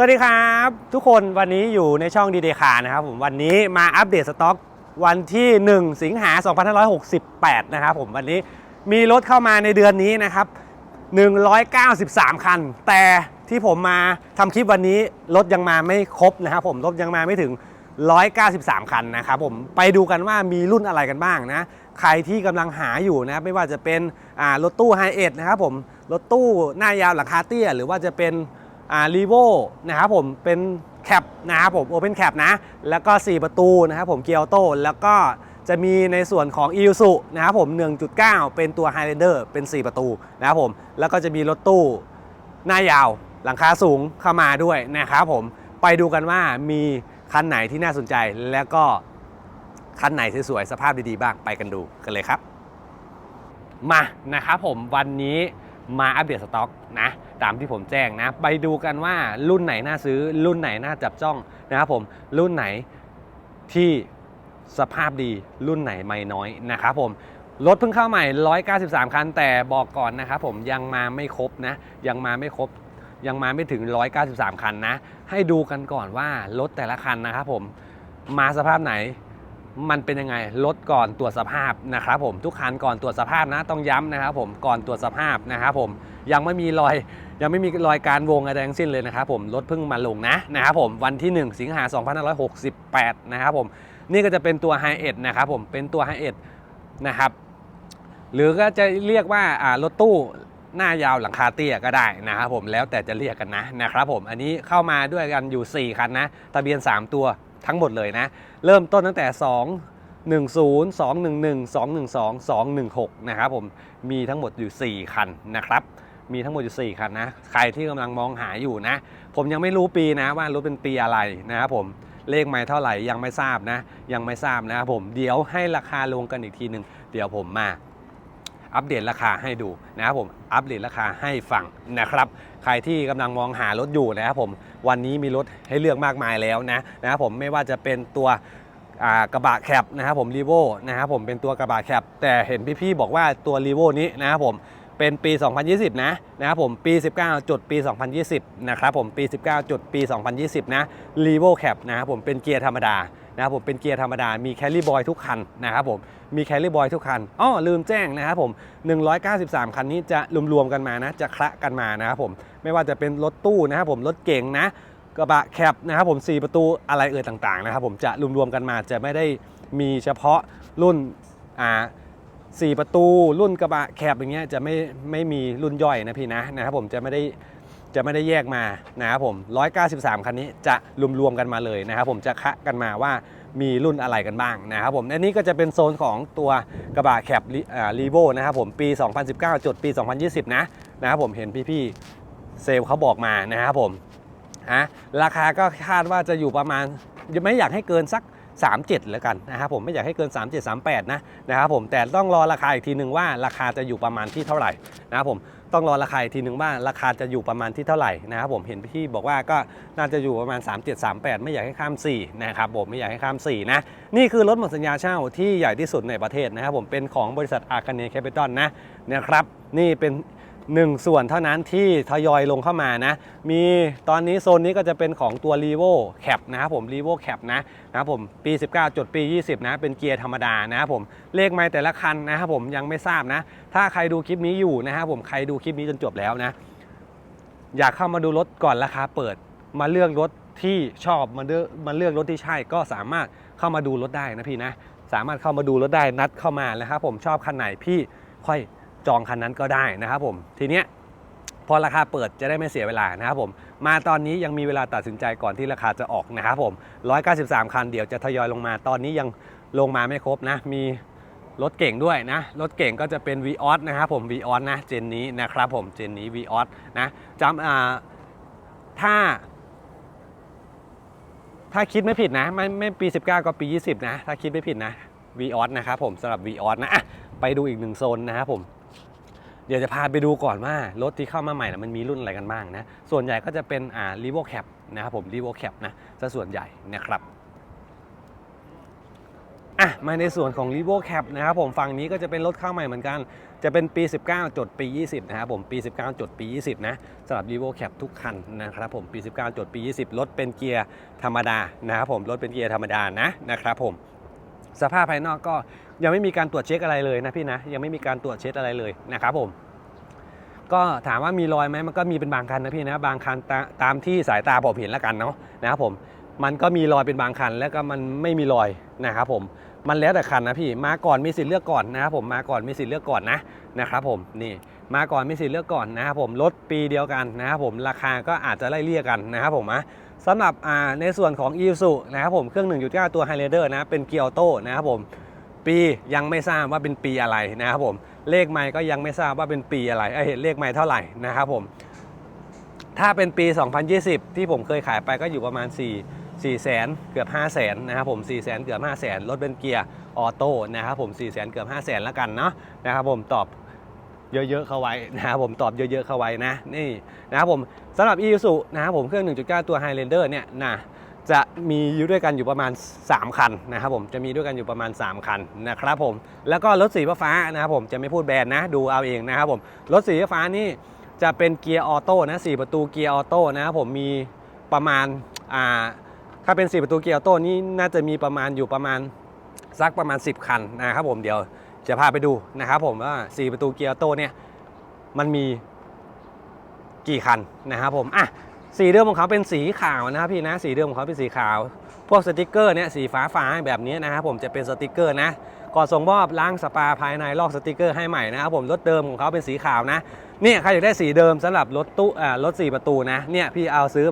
สวัสดีครับ ทุกคนวันนี้อยู่ในช่องดีเดคานะครับผมวันนี้มาอัปเดตสต็อกวันที่ 1 สิงหา 2568 นะครับผมวันนี้มีรถเข้ามาในเดือนนี้นะครับ 193 คัน แต่ที่ผมมาทำคลิปวันนี้ รถยังมาไม่ครบนะครับผมรถยังมาไม่ถึง 193 คันนะครับผมไปดูกันว่ามีรุ่นอะไรกันบ้างนะ ใครที่กำลังหาอยู่นะไม่ว่าจะเป็นรถตู้ไฮเอทนะครับผมรถตู้หน้ายาวหลังคาเตี้ยหรือว่าจะเป็น อ่ารีโวนะครับผมเป็นแคปนะครับผมโอเพนแคปนะ แล้วก็ 4 ประตูนะครับผมเกียร์โต้แล้วก็จะมีในส่วนของ i s u นะครับผม 1.9 เป็นตัว Highlander เป็น 4 ประตูนะครับผม แล้วก็จะมีรถตู้หน้ายาวหลังคาสูงเข้ามาด้วยนะครับผม ไปดูกันว่ามีคันไหนที่น่าสนใจ แล้วก็คันไหนสวยๆ สภาพดีๆ บ้างไปกันดูกันเลยครับ มานะครับผมวันนี้มาอัปเดตสต็อก นะตามที่ผมแจ้งนะไปดูกันว่ารุ่นไหนน่าซื้อ รุ่นไหนน่าจับจ้องนะครับผมรุ่นไหนที่สภาพดีรุ่นไหนไม่น้อยนะครับผมรถเพิ่งเข้าใหม่ 193 คัน แต่บอกก่อนนะครับผมยังมาไม่ครบนะ ยังมาไม่ครบ ยังมาไม่ถึง 193 คันนะ ให้ดูกันก่อนว่ารถแต่ละคันนะครับผมมาสภาพไหนมันเป็นยังไงรถก่อนตรวจสภาพนะครับผมทุกคันก่อนตรวจสภาพนะต้องย้ำนะครับผมก่อนตรวจสภาพนะครับผม ยังไม่มีรอยยังไม่มีรอยการวงอะไรทั้งสิ้นเลยนะครับผมรถเพิ่งมาลงนะนะครับผมวันที่ 1 สิงหา2568 นะครับผมนี่ก็จะเป็นตัว High เนะครับผมเป็นตัว High เนะครับหรือก็จะเรียกว่าอ่ารถตู้หน้ายาวหลังคาเตี้ยก็ได้นะครับผมแล้วแต่จะเรียกกันนะนะครับผมอันนี้เข้ามาด้วยกันอยู่ 4 คันนะทะเบียน 3 ตัวทั้งหมดเลยนะ เริ่มต้นตั้งแต่ 2 10 211 212 216 นะครับผมมีทั้งหมดอยู่ 4 คันนะครับ มีทั้งหมดอยู่ 4 คันนะ ใครที่กำลังมองหาอยู่นะ ผมยังไม่รู้ปีนะว่ารถเป็นปีอะไรนะครับผม เลขไม่เท่าไหร่ยังไม่ทราบนะ ยังไม่ทราบนะครับผม เดี๋ยวให้ราคาลงกันอีกทีหนึ่งเดี๋ยวผมมาอัปเดตราคาให้ดูนะครับผม อัปเดตราคาให้ฟังนะครับ ใครที่กำลังมองหารถอยู่นะครับผม วันนี้มีรถให้เลือกมากมายแล้วนะนะครับผม ไม่ว่าจะเป็นตัวกระบะแคปนะครับผมรีโวนะครับผมเป็นตัวกระบะแคปแต่เห็นพี่ๆบอกว่าตัวรีโวนี้นะครับผม เป็นปี 2020 นะนะครับผมปี 19 จุดปี 2020 นะครับผมปี 19 จุดปี 2020 นะรีโวแคปนะครับผมเป็นเกียร์ธรรมดานะครับผมเป็นเกียร์ธรรมดา มีแคลรี่บอยทุกคันนะครับผม มีแคลรี่บอยทุกคันอ้อลืมแจ้งนะครับผม 193 คันนี้จะรวมๆกันมานะ จะคละกันมานะครับผม ไม่ว่าจะเป็นรถตู้นะครับผม รถเก๋งนะ กระบะแคปนะครับผม 4 ประตูอะไรเอ่ยต่างๆนะครับผม จะรวมๆกันมา จะไม่ได้มีเฉพาะรุ่นอ่า 4 ประตูรุ่นกระบะแคปอย่างเงี้ยจะไม่ไม่มีรุ่นย่อยนะพี่นะนะครับผมจะไม่ได้จะไม่ได้แยกมานะครับผม 193 คันนี้จะรวมๆกันมาเลยนะครับผมจะคะกันมาว่ามีรุ่นอะไรกันบ้างนะครับผม อันนี้ก็จะเป็นโซนของตัวกระบะแคปรีโวนะครับผมปี 2019 จดปี 2020 นะนะครับผมเห็นพี่ๆเซลเขาบอกมานะครับผมฮะราคาก็คาดว่าจะอยู่ประมาณไม่อยากให้เกินสัก 37 แล้วกันนะครับผมไม่อยากให้เกิน 37 38 นะนะครับผมแต่ต้องรอราคาอีกทีหนึ่งว่าราคาจะอยู่ประมาณที่เท่าไหร่นะครับผมต้องรอราคาอีกทีหนึ่งว่าราคาจะอยู่ประมาณที่เท่าไหร่นะครับผมเห็นพี่บอกว่าก็น่าจะอยู่ประมาณ 37 38 ไม่อยากให้ข้าม 4 นะครับผมไม่อยากให้ข้าม 4 นะ นี่คือรถหมดสัญญาเช่าที่ใหญ่ที่สุดในประเทศนะครับผมเป็นของบริษัทอาคาเนแคปิตอลนะนะครับนี่เป็น หนึ่งส่วนเท่านั้นที่ทยอยลงเข้ามานะ มีตอนนี้โซนนี้ก็จะเป็นของตัว r e v o Cap นะครับผม r e v o Cap นะนะครับผมปี 19จดปี 20 นะ เป็นเกียร์ธรรมดานะครับผมเลขไม้แต่ละคันนะครับผมยังไม่ทราบนะ ถ้าใครดูคลิปนี้อยู่นะครับผมใครดูคลิปนี้จนจบแล้วนะ อยากเข้ามาดูรถก่อนราคาเปิดมาเลือกรถที่ชอบมาเลือกมาเลือกรถที่ใช่ก็สามารถเข้ามาดูรถได้นะพี่นะ สามารถเข้ามาดูรถได้นัดเข้ามานะครับผมชอบคันไหนพี่ค่อย จองคันนั้นก็ได้นะครับผมทีเนี้ยพอราคาเปิดจะได้ไม่เสียเวลานะครับผม มาตอนนี้ยังมีเวลาตัดสินใจก่อนที่ราคาจะออกนะครับผม 193 คันเดี๋ยวจะทยอยลงมา ตอนนี้ยังลงมาไม่ครบนะ มีรถเก่งด้วยนะ รถเก่งก็จะเป็น v ีออสนะครับผม v ีออสนะเจนนี้นะครับผมเจนนี้ v ีออสนะจำอ่าถ้า ถ้าคิดไม่ผิดนะ ไม่ไม่ปี 19 ก็ปี 20 นะ ถ้าคิดไม่ผิดนะ v ีออสนะครับผมสำหรับ v ีออสนะ ไปดูอีกหนึ่งโซนนะครับผม เดี๋ยวจะพาไปดูก่อนว่ารถที่เข้ามาใหม่นะมันมีรุ่นอะไรกันบ้างนะ ส่วนใหญ่ก็จะเป็นอ่า r e v o Cap นะครับผม r e v o Cap นะซะส่วนใหญ่นะครับอะมาในส่วนของ r e v o Cap นะครับผมฝั่งนี้ก็จะเป็นรถเข้าใหม่เหมือนกัน จะเป็นปี 19 จดปี 20 นะครับผมปี 19 จดปี 20 นะสำหรับ r e v o Cap ทุกคันนะครับผมปี 19 จดปี 20 รถเป็นเกียร์ธรรมดานะครับผมรถเป็นเกียร์ธรรมดานะนะครับผมสภาพภายนอกก็ ยังไม่มีการตรวจเช็คอะไรเลยนะพี่นะยังไม่มีการตรวจเช็คอะไรเลยนะครับผม ก็ถามว่ามีรอยไหมมันก็มีเป็นบางคันนะพี่นะบางคันตาตามที่สายตาผมเห็นแล้วกันเนาะนะครับผมมันก็มีรอยเป็นบางคันแล้วก็มันไม่มีรอยนะครับผมมันแล้วแต่คันนะพี่มาก่อนมีสิทธิ์เลือกก่อนนะครับผมมาก่อนมีสิทธิ์เลือกก่อนนะนะครับผมนี่มาก่อนมีสิทธิ์เลือกก่อนนะครับผมรถปีเดียวกันนะครับผมราคาก็อาจจะไล่เลี่ยกันนะครับผมนะสำหรับในส่วนของ i s u นะครับผมเครื่อง 1.9 ตัว Highlander นะเป็นเกียร์ออโต้นะครับผม ปียังไม่ทราบว่าเป็นปีอะไรนะครับผมเลขไม่ก็ยังไม่ทราบว่าเป็นปีอะไรเอ้เลขไม่เท่าไหร่นะครับผมถ้าเป็นปี 2020 ที่ผมเคยขายไปก็อยู่ประมาณ 4 4แสนเกือบ5แสนนะครับผม4แสนเกือบ5แสนรถเป็นเกียร์ออโต้นะครับผม4แสนเกือบ5แสนแล้วกันเนาะนะครับผมตอบเยอะๆเข้าไว้นะครับผมตอบเยอะๆเข้าไว้นะนี่นะครับผมสำหรับ i s u นะครับผมเครื่อง 1.9 ตัว Highlander เนี่ยนะ จะมีอยู่ด้วยกันอยู่ประมาณ 3 คันนะครับผมจะมีด้วยกันอยู่ประมาณ 3 คันนะครับผมแล้วก็รถสีฟ้านะครับผมจะไม่พูดแบรนด์นะดูเอาเองนะครับผมรถสีฟ้านี่จะเป็นเกียร์ออโต้นะ4ประตูเกียร์ออโต้นะครับผมมีประมาณอ่าถ้าเป็น 4 ประตูเกียร์ออโต้นี่น่าจะมีประมาณอยู่ประมาณสักประมาณ 10 คันนะครับผมเดี๋ยวจะพาไปดูนะครับผมว่า 4 ประตูเกียร์ออโต้เนี่ยมันมีกี่คันนะครับผมอะ สีเดิมของเขาเป็นสีขาวนะครับพี่นะสีเดิมของเขาเป็นสีขาว พวกสติกเกอร์เนี่ยสีฟ้าฟ้าแบบนี้นะครับผมจะเป็นสติกเกอร์นะก่อนส่งมอบล้างสปาภายในลอกสติกเกอร์ให้ใหม่นะครับผมรถเดิมของเขาเป็นสีขาวนะเนี่ยใครอยากได้สีเดิมสำหรับรถตู้อ่ารถ4ประตูนะเนี่ยพี่เอาซื้อ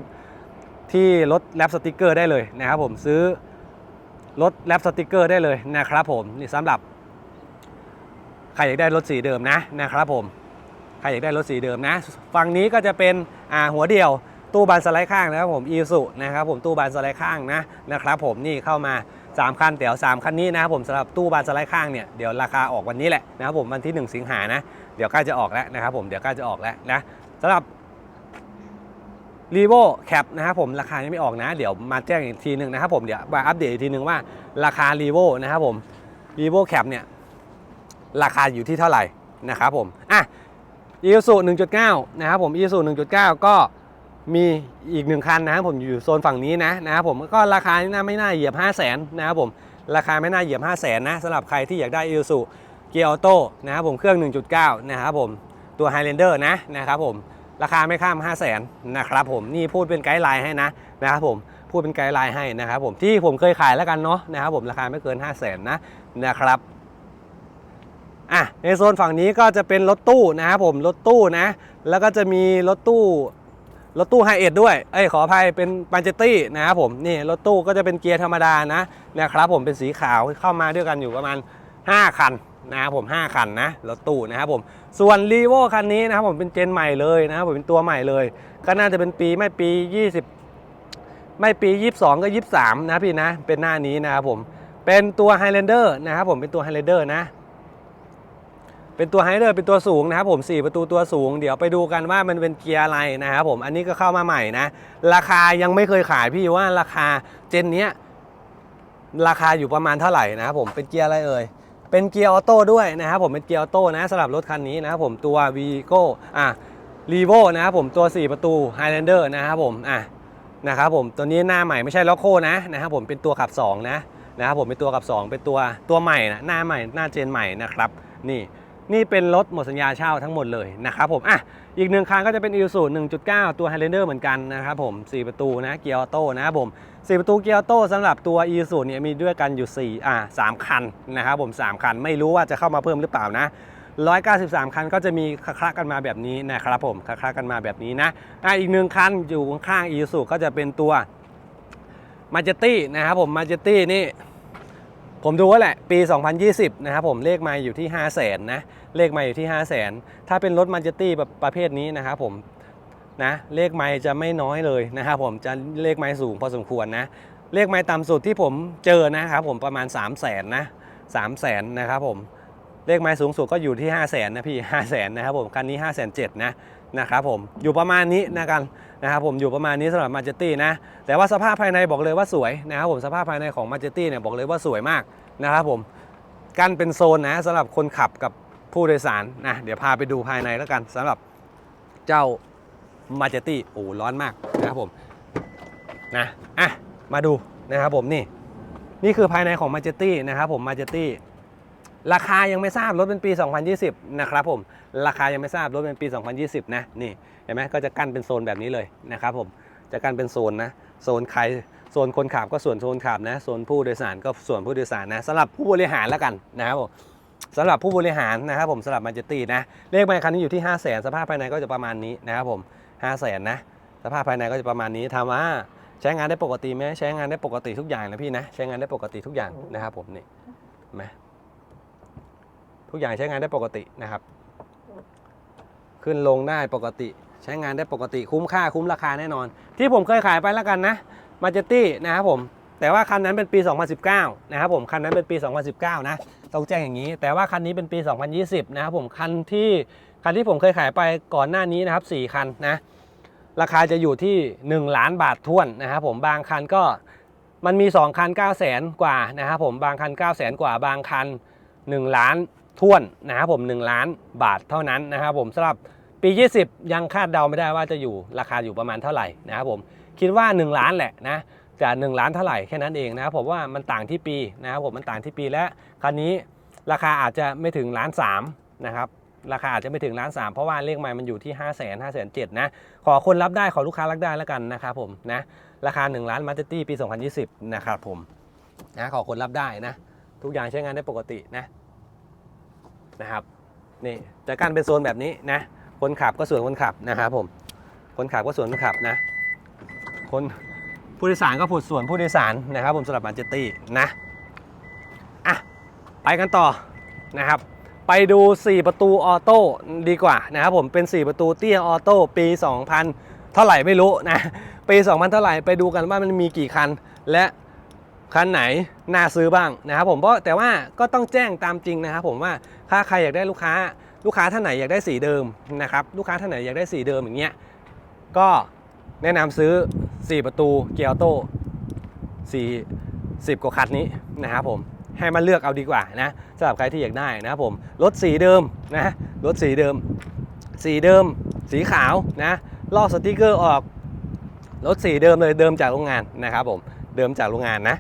ที่รถแรปสติกเกอร์ได้เลยนะครับผมซื้อรถแรปสติกเกอร์ได้เลยนะครับผมนี่สำหรับใครอยากได้รถสีเดิมนะนะครับผมใครอยากได้รถสีเดิมนะฝั่งนี้ก็จะเป็นอ่าหัวเดียว ตู้บานสไลด์ข้างนะครับผมอีสุนะครับผมตู้บานสไลด์ข้างนะนะครับผมนี่เข้ามา 3 คันเดี๋ยว3คันนี้นะครับผมสำหรับตู้บานสไลด์ข้างเนี่ยเดี๋ยวราคาออกวันนี้แหละนะครับผมวันที่ 1 สิงหานะเดี๋ยวใกล้จะออกแล้วนะครับผมเดี๋ยวใกล้จะออกแล้วนะสำหรับ r e v o Cap นะครับผมราคายังไม่ออกนะ เดี๋ยวมาแจ้งอีกทีหนึ่งนะครับผมเดี๋ยวมาอัปเดตอีกทีหนึ่งว่าราคา r e v o นะครับผม r e v o Cap เนี่ยราคาอยู่ที่เท่าไหร่นะครับผมอะอีซู1.9นะครับผมอีซู1.9ก็ มีอีกหนึ่งคันนะครับผมอยู่โซนฝั่งนี้นะนะครับผมก็ราคาน่าไม่น่าเหยียบ 5 0 0 0 0นนะครับผมราคาไม่น่าเหยียบ 5 0 0 0 0นนะสำหรับใครที่อยากได้อีซูเกียร์ออโต้นะครับผมเครื่อง 1.9 นะครับผมตัว Highlander นะนะครับผมราคาไม่ข้าม 5 0 0 0 0นนะครับผมนี่พูดเป็นไกด์ไลน์ให้นะนะครับผมพูดเป็นไกด์ไลน์ให้นะครับผมที่ผมเคยขายแล้วกันเนาะนะครับผมราคาไม่เกิน 5 0 0 0 0นนะนะครับอะในโซนฝั่งนี้ก็จะเป็นรถตู้นะครับผมรถตู้นะ แล้วก็จะมีรถตู้ รถตู้ไฮเอ็ดด้วย เอ้ยขออภัยเป็นปันเจตี้นะครับผมนี่รถตู้ก็จะเป็นเกียร์ธรรมดานะนะครับผมเป็นสีขาวเข้ามาด้วยกันอยู่ประมาณ 5 คันนะครับผม 5 คันนะรถตู้นะครับผมส่วนรีโวคันนี้นะครับผมเป็นเจนใหม่เลยนะครับผมเป็นตัวใหม่เลย ก็น่าจะเป็นปีไม่ปี 20 ไม่ปี 22 ก็ 23 นะพี่นะเป็นหน้านี้นะครับผมเป็นตัว Highlander นะครับผมเป็นตัว Highlander นะ เป็นตัวไฮเดอร์เป็นตัวสูงนะครับผม4ประตูตัวสูง เดี๋ยวไปดูกันว่ามันเป็นเกียร์อะไรนะครับผมอันนี้ก็เข้ามาใหม่นะ ราคายังไม่เคยขายพี่ว่าราคาเจนเนี้ยราคาอยู่ประมาณเท่าไหร่นะครับผมเป็นเกียร์อะไรเอ่ยเป็นเกียร์ออโต้ด้วยนะครับผมเป็นเกียร์ออโต้นะสำหรับรถคันนี้นะครับผมตัว v ีโก้อะรีโวนะครับผมตัว 4 ประตู Highlander นะครับผมอะนะครับผมตัวนี้หน้าใหม่ไม่ใช่ล็อกโคนะนะครับผมเป็นตัวขับสองนะนะครับผมเป็นตัวขับสองเป็นตัวตัวใหม่นะหน้าใหม่หน้าเจนใหม่นะครับนี่ นี่เป็นรถหมดสัญญาเช่าทั้งหมดเลยนะครับผมอะอีกหนึ่งคันก็จะเป็น i s u 1.9 ตัว Highlander เหมือนกันนะครับผม 4 ประตูนะเกียร์ออโต้นะครับผม 4 ประตูเกียร์ออโต้สำหรับตัว i s u เนี่ยมีด้วยกันอยู่4อะ3คันนะครับผม 3 คันไม่รู้ว่าจะเข้ามาเพิ่มหรือเปล่านะ 193 คันก็จะมีคละกันมาแบบนี้นะครับผมคละกันมาแบบนี้นะอะอีกหนึ่งคันอยู่ข้างๆ i s u ก็จะเป็นตัว m a j e t i นะครับผม m a j e t i นี่ ผมดูว่าแหละ ปี 2020 นะครับผมเลขไมาอยู่ที่ 5 0 0แสนนะ เลขไมาอยู่ที่ 5 0 0แสนถ้าเป็นรถมันเจตี้ประเภทนี้นะครับผมนะเลขไม้จะไม่น้อยเลยนะครับผมจะเลขไม้สูงพอสมควรนะ เลขไม้ต่ำสุดที่ผมเจอนะครับผมประมาณ 3 0 0แสนนะ3 0 0แสนนะครับผมเลขไม้สูงสุดก็อยู่ที่ 5 0 0แสนนะพี่ 5 0 0แสนนะครับผมคันนี้5 0 0 0 0 0นะนะครับผมอยู่ประมาณนี้นะกัน นะครับผมอยู่ประมาณนี้สำหรับมาเจตี้นะแต่ว่าสภาพภายในบอกเลยว่าสวยนะครับผมสภาพภายในของมาเจตี้เนี่ยบอกเลยว่าสวยมากนะครับผมกั้นเป็นโซนนะสำหรับคนขับกับผู้โดยสารนะเดี๋ยวพาไปดูภายในแล้วกันสำหรับเจ้ามาเจตี้โอ้ร้อนมากนะครับผมนะอะมาดูนะครับผมนี่นี่คือภายในของมาเจตี้นะครับผมมาเจตี้ ราคายังไม่ทราบรถเป็นปี 2020 นะครับผม ราคายังไม่ทราบรถเป็นปี 2020 นะ นี่เห็นไหมก็จะกั้นเป็นโซนแบบนี้เลยนะครับผม จะกั้นเป็นโซนนะ โซนใคร โซนคนขับก็ส่วนโซนขับนะ โซนผู้โดยสารก็ส่วนผู้โดยสารนะสำหรับผู้บริหารแล้วกันนะครับผมสำหรับผู้บริหารนะครับผมสำหรับมาเจตี้นะ เลขไมค์คันนี้อยู่ที่ 5 0 0 0 0 0สภาพภายในก็จะประมาณนี้นะครับผม5 0 0 0 0 0นะ สภาพภายในก็จะประมาณนี้ถามว่าใช้งานได้ปกติไหมใช้งานได้ปกติทุกอย่างนะพี่นะ ใช้งานได้ปกติทุกอย่างนะครับผมนี่เห็นไหม ทุกอย่างใช้งานได้ปกตินะครับ ขึ้นลงได้ปกติ ใช้งานได้ปกติคุ้มค่าคุ้มราคาแน่นอน ที่ผมเคยขายไปแล้วกันนะมาเจตี้นะครับผมแต่ว่าคันนั้นเป็นปี 2019 นะครับผมคันนั้นเป็นปี 2019 นะต้องแจ้งอย่างนี้ แต่ว่าคันนี้เป็นปี 2020 นะครับผมคันที่คันที่ผมเคยขายไปก่อนหน้านี้นะครับ 4 คันนะราคาจะอยู่ที่ 1 ล้านบาทท้วนนะครับผมบางคันก็มันมี 2 คัน 9 0 0 0 0 0 กว่านะครับผมบางคัน 9 0 0 0 0 0 กว่าบางคัน 1 ล้าน ท้วนนะครับผม1ล้านบาทเท่านั้นนะครับผมสำหรับปี 20 ยังคาดเดาไม่ได้ว่าจะอยู่ราคาอยู่ประมาณเท่าไหร่นะครับผมคิดว่า 1 ล้านแหละนะจะ1ล้านเท่าไหร่แค่นั้นเองนะครับผมว่ามันต่างที่ปีนะครับผมมันต่างที่ปีและคันนี้ราคาอาจจะไม่ถึงล้านสามนะครับราคาอาจจะไม่ถึงล้านสามเพราะว่าเลขไม้มันอยู่ที่ 5 0 0 0 0 0 5 7 0 0 0นะขอคนรับได้ขอลูกค้ารับได้แล้วกันนะครับผมนะราคา 1 ล้านมาสเตอร์ตี้ปี 2020 นะครับผมนะขอคนรับได้นะทุกอย่างใช้งานได้ปกตินะ นะครับนี่จะกั้นเป็นโซนแบบนี้นะคนขับก็ส่วนคนขับนะครับผมคนขับก็ส่วนคนขับนะคนผู้โดยสารก็ผู้ส่วนผู้โดยสารนะครับ ผมสำหรับมาสเตตี้นะอะไปกันต่อนะครับ ไปดู 4 ประตูออโต้ดีกว่านะครับผมเป็น 4 ประตูเตี้ยออโต้ปี 2000 เท่าไหร่ไม่รู้นะปี 2000 เท่าไหร่ไปดูกันว่ามันมีกี่คัน และ คันไหนน่าซื้อบ้างนะครับผมเพราะแต่ว่าก็ต้องแจ้งตามจริงนะครับผมว่าถ้าใครอยากได้ลูกค้า ลูกค้าท่านไหนอยากได้สีเดิมนะครับลูกค้าท่านไหนอยากได้สีเดิมอย่างเงี้ยก็แนะนำซื้อ 4 ประตูเกียร์ออโต้4 10 กว่าคันนี้นะครับผมให้มาเลือกเอาดีกว่านะสำหรับใครที่อยากได้นะครับผมรถสีเดิมนะรถสีเดิม สีเดิม สีขาวนะลอกสติกเกอร์ออกรถสีเดิมเลยเดิมจากโรงงานนะครับผมเดิมจากโรงงานนะ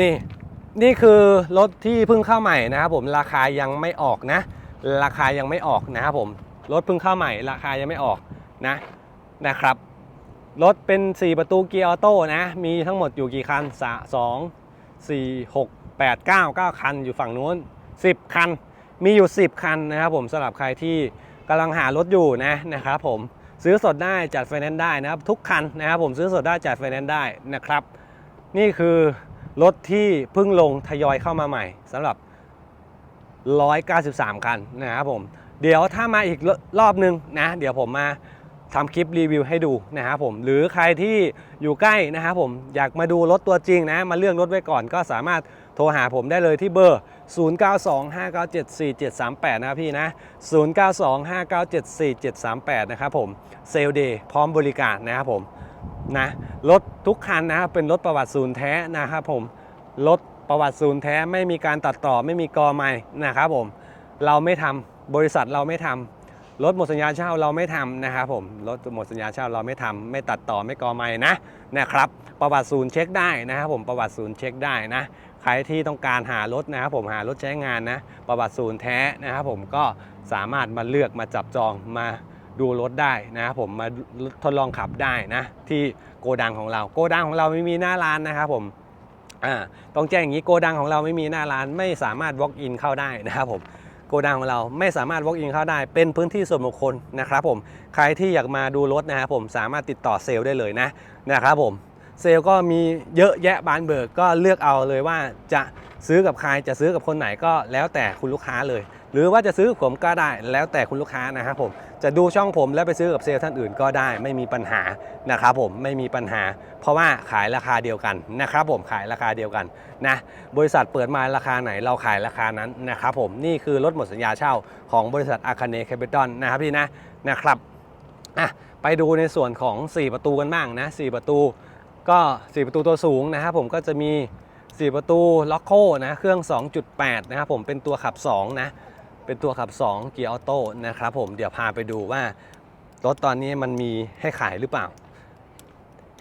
นี่นี่คือรถที่เพิ่งเข้าใหม่นะครับผมราคายังไม่ออกนะ ราคายังไม่ออกนะครับผมรถเพิ่งเข้าใหม่ ราคายังไม่ออกนะนะครับรถเป็น 4 ประตูเกียร์ออโต้นะมีทั้งหมดอยู่กี่คันสะสอง4 6 8 9 9คันอยู่ฝั่งนู้น 10 คัน มีอยู่ 10 คันนะครับผมสำหรับใครที่กำลังหารถอยู่นะนะครับผมซื้อสดได้จัดไฟแนนซ์ได้นะครับทุกคันนะครับผมซื้อสดได้จัดไฟแนนซ์ได้นะครับ นี่คือ รถที่เพิ่งลงทยอยเข้ามาใหม่สำหรับ 193 คันนะครับผม เดี๋ยวถ้ามาอีกรอบนึงนะ เดี๋ยวผมมาทำคลิปรีวิวให้ดูนะครับผม หรือใครที่อยู่ใกล้นะครับผมอยากมาดูรถตัวจริงนะ มาเลือกรถไว้ก่อนก็สามารถโทรหาผมได้เลยที่เบอร์ 0925974738 นะครับพี่นะ 0925974738 นะครับผม เซลเดย์พร้อมบริการนะครับผม นะรถทุกคันนะครับเป็นรถประวัติศูนย์แท้นะครับผมรถประวัติศูนย์แท้ไม่มีการตัดต่อไม่มีกอไม้นะครับผมเราไม่ทำบริษัทเราไม่ทำรถหมดสัญญาเช่าเราไม่ทำนะครับผมรถหมดสัญญาเช่าเราไม่ทำไม่ตัดต่อไม่กอไม่นะนะครับ ประวัติศูนย์เช็คได้นะครับผมประวัติศูนย์เช็คได้นะใครที่ต้องการหารถนะครับผมหารถใช้งานนะประวัติศูนย์แท้นะครับผมก็สามารถมาเลือกมาจับจองมา ดูรถได้นะครับผมมาทดลองขับได้นะ ที่โกดังของเรา โกดังของเราไม่มีหน้าร้านนะครับผมอ่าต้องแจ้งอย่างนี้โกดังของเราไม่มีหน้าร้านไม่สามารถ walk in เข้าได้นะครับผมโกดังของเราไม่สามารถ walk in เข้าได้ เป็นพื้นที่ส่วนบุคคลนะครับผมใครที่อยากมาดูรถนะครับผมสามารถติดต่อเซลล์ได้เลยนะนะครับผมเซลล์ก็มีเยอะแยะบานเบิกก็เลือกเอาเลยว่าจะซื้อกับใครจะซื้อกับคนไหนก็แล้วแต่คุณลูกค้าเลย หรือว่าจะซื้อผมก็ได้แล้วแต่คุณลูกค้านะครับผมจะดูช่องผมแล้วไปซื้อกับเซลล์ท่านอื่นก็ได้ไม่มีปัญหานะครับผมไม่มีปัญหา เพราะว่าขายราคาเดียวกันนะครับผมขายราคาเดียวกันนะบริษัทเปิดมาราคาไหนเราขายราคานั้นนะครับผมนี่คือรถหมดสัญญาเช่าของบริษัทอาคาเนแคปิตอลนะครับพี่นะนะครับอะไปดูในส่วนของ 4 ประตูกันบ้างนะ4ประตูก็ 4 ประตูตัวสูงนะครับผมก็จะมี 4 ประตูล็อกโคนะเครื่อง 2.8 นะครับผมเป็นตัวขับ 2 นะ เป็นตัวขับ 2 เกียร์ออโต้นะครับผมเดี๋ยวพาไปดูว่ารถตอนนี้มันมีให้ขายหรือเปล่า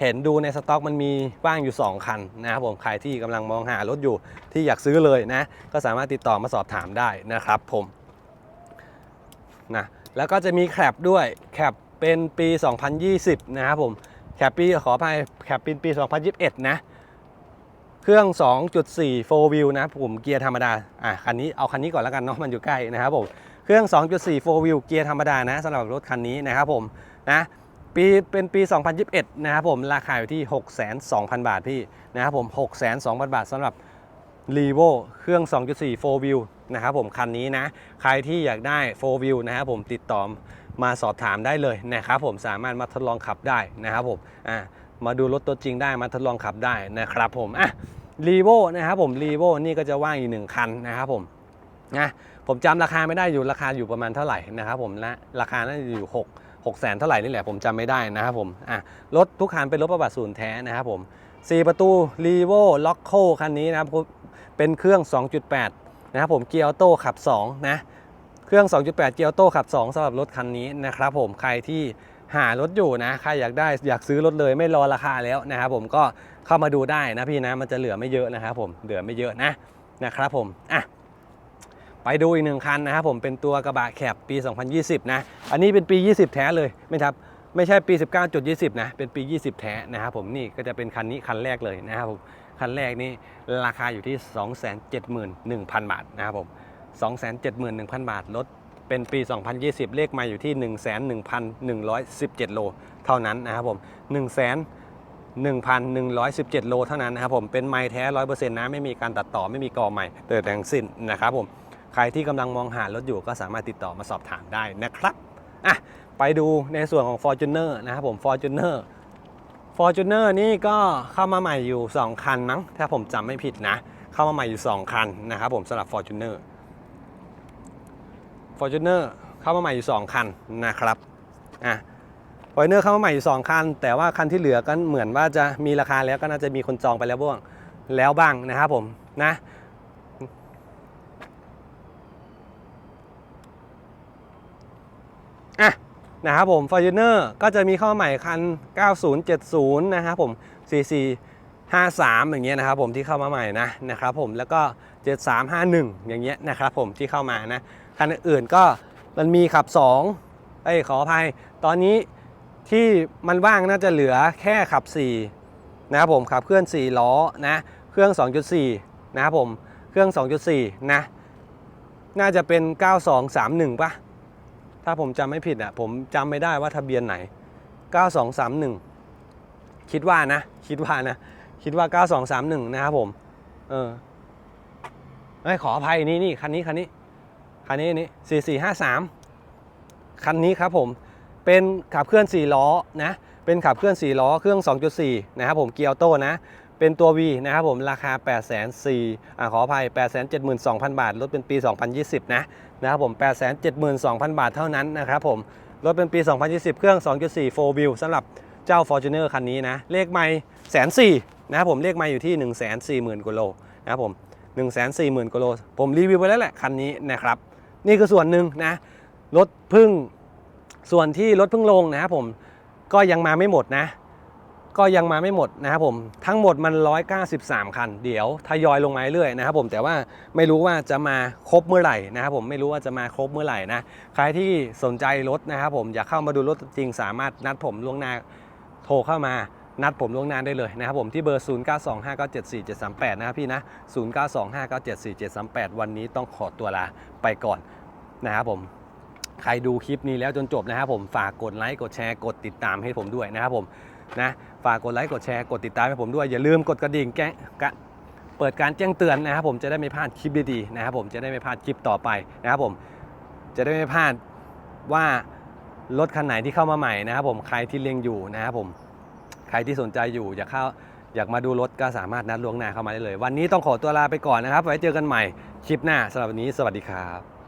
เห็นดูในสต็อกมันมีว่างอยู่ 2 คันนะครับผมใครที่กำลังมองหารถอยู่ที่อยากซื้อเลยนะ ก็สามารถติดต่อมาสอบถามได้นะครับผมนะแล้วก็จะมีแคปด้วยแคปเป็นปี 2020 นะครับผมแคปปีขออภัยแคปเป็นปี 2021 นะ เครื่อง 2.4 4 wheel นะผมเกียร์ธรรมดา อะคันนี้เอาคันนี้ก่อนแล้วกันเนาะมันอยู่ใกล้นะครับผมเครื่อง 2.4 4 wheel เกียร์ธรรมดานะสำหรับรถคันนี้นะครับผมนะปีเป็นปี 2021 นะครับผมราคาอยู่ที่ 602,000 บาทพี่นะครับผม 602,000 บาทสำหรับ r e v o เครื่อง 2.4 4 wheel นะครับผมคันนี้นะ ใครที่อยากได้ 4 wheel นะครับผมติดต่อมาสอบถามได้เลยนะครับผมสามารถมาทดลองขับได้นะครับผมอะมาดูรถตัวจริงได้มาทดลองขับได้นะครับผมอะ รีโวนะครับผมรีโวนี่ก็จะว่างอีกหนึ่งคันนะครับผมนะผมจำราคาไม่ได้อยู่ราคาอยู่ประมาณเท่าไหร่นะครับผมและราคาน่าจะอยู่6 6แสนเท่าไหร่นี่แหละผมจำไม่ได้นะครับผมอะรถทุกคันเป็นรถประวัติศูนย์แท้นะครับผม 4 ประตูรีโวล็อกโคคันนี้นะครับเป็นเครื่อง 2.8 นะครับผมเกียร์ออโต้ขับ2นะเครื่อง 2.8 เกียร์ออโต้ขับ 2สำหรับรถคันนี้นะครับผมใครที่หารถอยู่นะใครอยากได้อยากซื้อรถเลยไม่รอราคาแล้วนะครับผมก็ เข้ามาดูได้นะพี่นะมันจะเหลือไม่เยอะนะครับผมเหลือไม่เยอะนะนะครับผมอะไปดูอีกหนึ่งคันนะครับผมเป็นตัวกระบะแคบปี 2020 นะ อันนี้เป็นปี 20 แท้เลยไม่ครับไม่ใช่ปี 19.20 นะ เป็นปี 20 แท้นะครับผมนี่ก็จะเป็นคันนี้คันแรกเลยนะครับผมคันแรกนี่ราคาอยู่ที่ 271,000 บาทนะครับผม 271,000 บาท รถเป็นปี 2020 เลขมาอยู่ที่ 111,117 โล เท่านั้นนะครับผม 1,117 โลเท่านั้นนะครับผมเป็นไม้แท้ 100%นะไม่มีการตัดต่อไม่มีกอใหม่เติมแต่งสิ้นนะครับผมใครที่กำลังมองหารถอยู่ก็สามารถติดต่อมาสอบถามได้นะครับอะไปดูในส่วนของ Fortuner นะครับผม Fortuner Fortuner นี่ก็เข้ามาใหม่อยู่ 2 คันมั้งถ้าผมจำไม่ผิดนะ เข้ามาใหม่อยู่ 2 คันนะครับผมสำหรับ Fortuner Fortuner เข้ามาใหม่อยู่ 2 คันนะครับอะ Fortuner เข้ามาใหม่อยู่2คัน แต่ว่าคันที่เหลือก็เหมือนว่าจะมีราคาแล้วก็น่าจะมีคนจองไปแล้วบ้างแล้วบ้างนะครับผมนะอะนะครับผม Fortuner ก็จะมีเข้ามาใหม่คัน 9070 นะครับผม 4453 อย่างเงี้ยนะครับผมที่เข้ามาใหม่นะนะครับผมแล้วก็ 7351 อย่างเงี้ยนะครับผมที่เข้ามานะ คันอื่นก็มันมีขับ 2 เอ้ยขออภัย ตอนนี้ ที่มันว่างน่าจะเหลือแค่ขับ 4 นะครับผมขับเคลื่อน 4 ล้อนะ เครื่อง 2.4 นะครับผม เครื่อง 2.4 นะ น่าจะเป็น 9231 ป่ะ ถ้าผมจำไม่ผิดอะ ผมจำไม่ได้ว่าทะเบียนไหน 9231 คิดว่านะ คิดว่านะ คิดว่า 9231 นะครับผม เออเอ้ยขออภัยนี่นี่คันนี้คันนี้คันนี้นี่4453 คันนี้ครับผม เป็นขับเคลื่อน 4 ล้อนะเป็นขับเคลื่อน 4 ล้อเครื่อง 2.4 นะครับผมเกียร์ออโต้นะเป็นตัว V นะครับผมราคา 8 4 0 0 0อ่าขออภัย 872,000 บาทรถเป็นปี 2020 นะนะครับผม 872,000 บาทเท่านั้นนะครับผมรถเป็นปี 2020 เครื่อง 2.4 4 wheel สำหรับเจ้า Fortuner คันนี้นะ เลขไม่แสนสี่นะครับผม เลขไม่อยู่ที่ 1 4 0 0 0 0กว่าโลนะครับผม 1 4 0 0 0 0กว่าโลผมรีวิวไปแล้วแหละคันนี้นะครับ นี่คือส่วนหนึ่งนะ รถพึ่ง ส่วนที่รถเพึ่งลงนะครับผมก็ยังมาไม่หมดนะ ก็ยังมาไม่หมดนะครับผมทั้งหมดมัน 193 คัน เดี๋ยวทยอยลงมาเรื่อยนะครับผมแต่ว่าไม่รู้ว่าจะมาครบเมื่อไหร่นะครับผมไม่รู้ว่าจะมาครบเมื่อไหร่นะใครที่สนใจรถนะครับผมอยากเข้ามาดูรถจริงสามารถนัดผมล่วงหน้าโทรเข้ามานัดผมล่วงหน้าได้เลยนะครับผมที่เบอร์ 0925974738 นะครับพี่นะ 0925974738 วันนี้ต้องขอตัวลาไปก่อนนะครับผม ใครดูคลิปนี้แล้วจนจบนะครับผมฝากกดไลค์กดแชร์กดติดตามให้ผมด้วยนะครับผมนะฝากกดไลค์กดแชร์กดติดตามให้ผมด้วยอย่าลืมกดกระดิ่งแก้งกะเปิดการแจ้งเตือนนะครับผมจะได้ไม่พลาดคลิปดีๆนะครับผมจะได้ไม่พลาดคลิปต่อไปนะครับผมจะได้ไม่พลาดว่ารถคันไหนที่เข้ามาใหม่นะครับผมใครที่เลี้ยงอยู่นะครับผมใครที่สนใจอยู่อยากเข้าอยากมาดูรถก็สามารถนัดล่วงหน้าเข้ามาได้เลย วันนี้ต้องขอตัวลาไปก่อนนะครับ ไว้เจอกันใหม่คลิปหน้าสำหรับวันนี้สวัสดีครับ